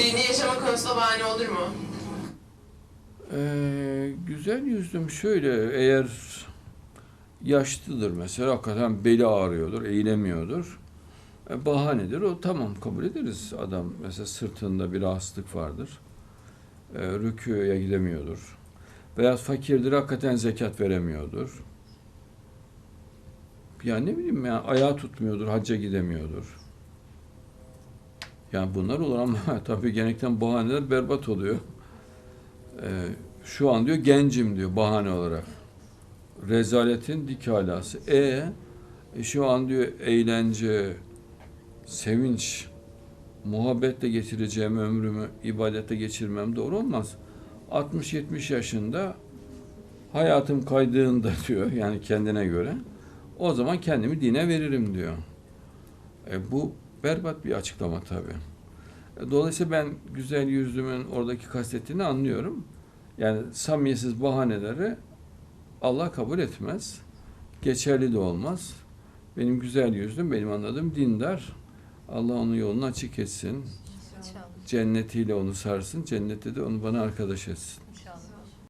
Dini yaşama konusunda bahane olur mu? Ee, güzel yüzlüm şöyle eğer yaşlıdır mesela hakikaten beli ağrıyordur, eğilemiyordur. E, bahanedir o tamam kabul ederiz. Adam mesela sırtında bir rahatsızlık vardır. E, rüküye gidemiyordur. Veya fakirdir hakikaten zekat veremiyordur. Ya ne bileyim ya ayağı tutmuyordur, hacca gidemiyordur. Yani bunlar olur ama tabii genellikle bahaneler berbat oluyor. Ee, şu an diyor gencim diyor bahane olarak. Rezaletin dik. E, e şu an diyor eğlence, sevinç, muhabbetle geçireceğim ömrümü ibadette geçirmem doğru olmaz. 60-70 yaşında hayatım kaydığında diyor yani kendine göre o zaman kendimi dine veririm diyor. E, bu berbat bir açıklama tabii. E, Dolayısıyla ben güzel yüzlümün oradaki kastettiğini anlıyorum. Yani samimiyetsiz bahaneleri Allah kabul etmez. Geçerli de olmaz. Benim güzel yüzlüm, benim anladığım dindar. Allah onun yolunu açık etsin. İnşallah. Cennetiyle onu sarsın. Cennette de onu bana arkadaş etsin. İnşallah.